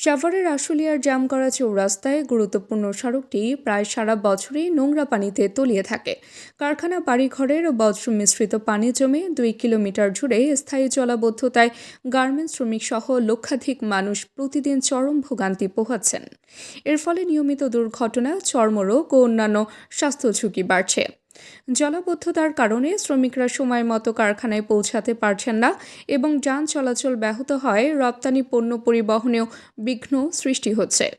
সাভারের আশুলিয়ার জাম করা চৌরাস্তায় গুরুত্বপূর্ণ সড়কটি প্রায় সারা বছরই নোংরা পানিতে তলিয়ে থাকে। কারখানা বাড়িঘরের বজ্র মিশ্রিত পানি জমে দুই কিলোমিটার জুড়ে স্থায়ী জলাবদ্ধতায় গার্মেন্টস শ্রমিক সহ লক্ষাধিক মানুষ প্রতিদিন চরম ভোগান্তি পোহাচ্ছেন। এর ফলে নিয়মিত দুর্ঘটনা, চর্মরোগ ও অন্যান্য স্বাস্থ্য ঝুঁকি বাড়ছে। জলাবদ্ধতার কারণে শ্রমিকরা সময় মতো কারখানায় পৌঁছাতে পারছেন না এবং যান চলাচল ব্যাহত হয়, রপ্তানি পণ্য পরিবহনেও বিঘ্ন সৃষ্টি হচ্ছে।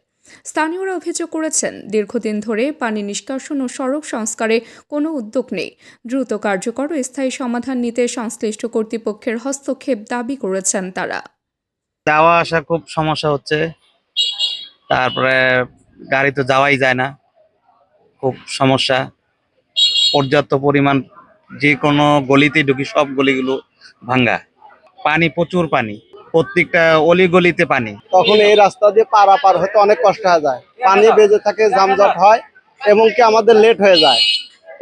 স্থানীয়রা অভিযোগ করেছেন, দীর্ঘদিন ধরে পানি নিষ্কাশন ও সড়ক সংস্কারে কোনো উদ্যোগ নেই। দ্রুত কার্যকর ও স্থায়ী সমাধান নিতে সংশ্লিষ্ট কর্তৃপক্ষের হস্তক্ষেপ দাবি করেছেন তারা। যাওয়া আসা খুব সমস্যা হচ্ছে। তারপরে গাড়ি তো যাওয়াই যায় না। খুব সমস্যা। পর্যাপ্ত পরিমাণ যে কোনো গলিতে ঢুকি সব গলিগুলো ভাঙ্গা। পানি প্রচুর পানি। প্রত্যেকটা অলি গলিতে পানি। তখন এই রাস্তা দিয়ে পারাপার হতে অনেক কষ্ট হয়ে যায়। পানি বেজে থাকে জামজট হয় এবং কি আমাদের লেট হয়ে যায়।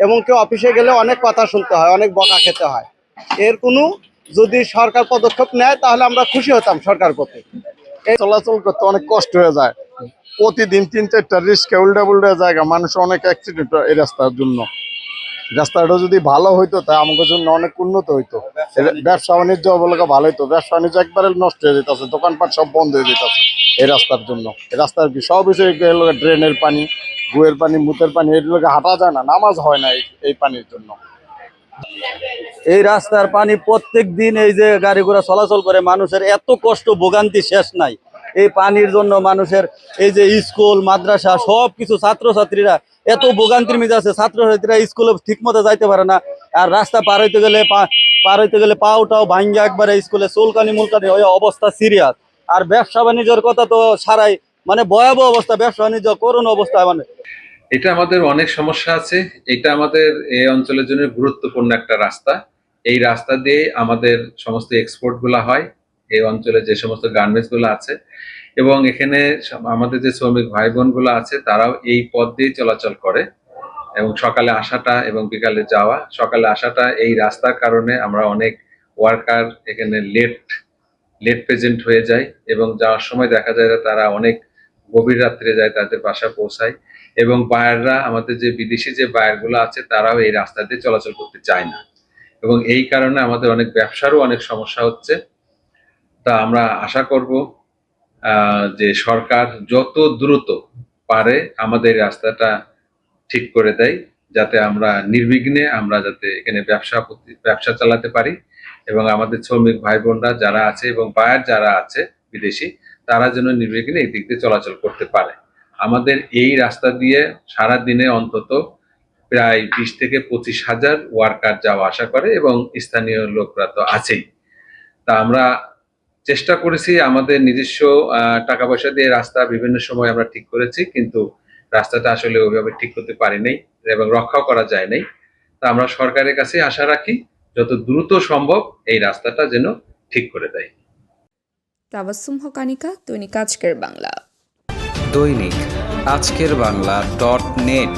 এবং কি অফিসে গেলে অনেক কথা শুনতে হয় অনেক বকা খেতে হয়। এর কোনো যদি সরকার পদক্ষেপ নেয় তাহলে আমরা খুশি হতাম সরকার প্রতি। এই চলাচল করতে অনেক কষ্ট হয়ে যায়। প্রতিদিন তিন চারটা রিস্কে উল্টা উল্টা জায়গা মানুষ অনেক অ্যাক্সিডেন্ট এই রাস্তার জন্য। রাস্তাটা যদি ভালো হইতো, তা আমাদের জন্য অনেক উন্নত হইতো। ব্যবসা বাণিজ্য অবলকা ভালো হইতো। ব্যবসা বাণিজ্য একবারে নষ্ট হয়ে যেতেছে, দোকানপাট সব বন্ধ হয়ে যেতেছে এই রাস্তার জন্য। রাস্তার কি সব বিষয় ড্রেনের পানি, গুয়ের পানি, মুতের পানি এগুলোকে হাঁটা যায় না, নামাজ হয় না এই পানির জন্য। এই রাস্তার পানি প্রত্যেক দিন এই যে গাড়ি ঘোড়া চলাচল করে, মানুষের এত কষ্ট, ভোগান্তি শেষ নাই। এই পানির জন্য মানুষের এই যে স্কুল, মাদ্রাসা সব কিছু ছাত্রছাত্রীরা এত ভোগান্তির মধ্যে আছে। ছাত্রছাত্রীরা স্কুলে ঠিক মতো যাইতে পারে না। আর রাস্তা পার হইতে গেলে পার হইতে গেলে পাওটাও ভাঙ্গা একবারে স্কুলে চুলকানি মুলকানি হয়ে অবস্থা সিরিয়াস। আর ব্যবসা বাণিজ্যের কথা তো সারাই মানে ভয়াবহ অবস্থা, ব্যবসা বাণিজ্য করুন অবস্থা মানে। এটা আমাদের অনেক সমস্যা আছে। এটা আমাদের এই অঞ্চলের জন্য গুরুত্বপূর্ণ একটা রাস্তা। এই রাস্তা দিয়ে আমাদের সমস্ত এক্সপোর্টগুলা হয়। এই অঞ্চলে যে সমস্ত গার্মেন্টসগুলো আছে এবং এখানে আমাদের যে শ্রমিক ভাই বোনগুলো আছে, তারাও এই পথ দিয়ে চলাচল করে। এবং সকালে আসাটা এবং বিকালে যাওয়া, সকালে আসাটা এই রাস্তার কারণে আমরা অনেক ওয়ার্কার এখানে লেট লেট প্রেজেন্ট হয়ে যায় এবং যাওয়ার সময় দেখা যায় তারা অনেক গভীর রাত্রে যায় তাদের বাসা পৌঁছায় এবং বায়াররা আমাদের যে বিদেশি যে বায়ারগুলো আছে, তারাও এই রাস্তা দিয়ে চলাচল করতে চায় না। এবং এই কারণে আমাদের অনেক ব্যবসারও অনেক সমস্যা হচ্ছে। তা আমরা আশা করব যে সরকার যত দ্রুত পারে আমাদের রাস্তাটা ঠিক করে দেয়, যাতে আমরা নির্বিঘ্নে আমরা যাতে এখানে ব্যবসা ব্যবসা চালাতে পারি। এবং আমাদের শ্রমিক ভাই বোনরা যারা আছে এবং বায়ার যারা আছে বিদেশি, তারা যেন নির্বিঘ্নে এই দিক দিয়ে চলাচল করতে পারে। আমাদের এই রাস্তা দিয়ে সারা দিনে অন্তত প্রায় বিশ থেকে পঁচিশ হাজার ওয়ার্কার যাওয়া আসা করে এবং স্থানীয় লোকরা তো আছেই। তা আমরা চেষ্টা করেছি আমাদের নিজস্ব আহ, টাকা পয়সা দিয়ে রাস্তা বিভিন্ন সময় আমরা ঠিক করেছি কিন্তু রাস্তাটা আসলে ওইভাবে ঠিক করতে পারি নাই এবং রক্ষা করা যায় নাই তা আমরা সরকারের কাছে আশা রাখি যত দ্রুত সম্ভব এই রাস্তাটা যেন ঠিক করে দেয়। তাবাসুম হকানিকা দৈনিক আজকের বাংলা। দৈনিক আজকের বাংলা ডট নেট।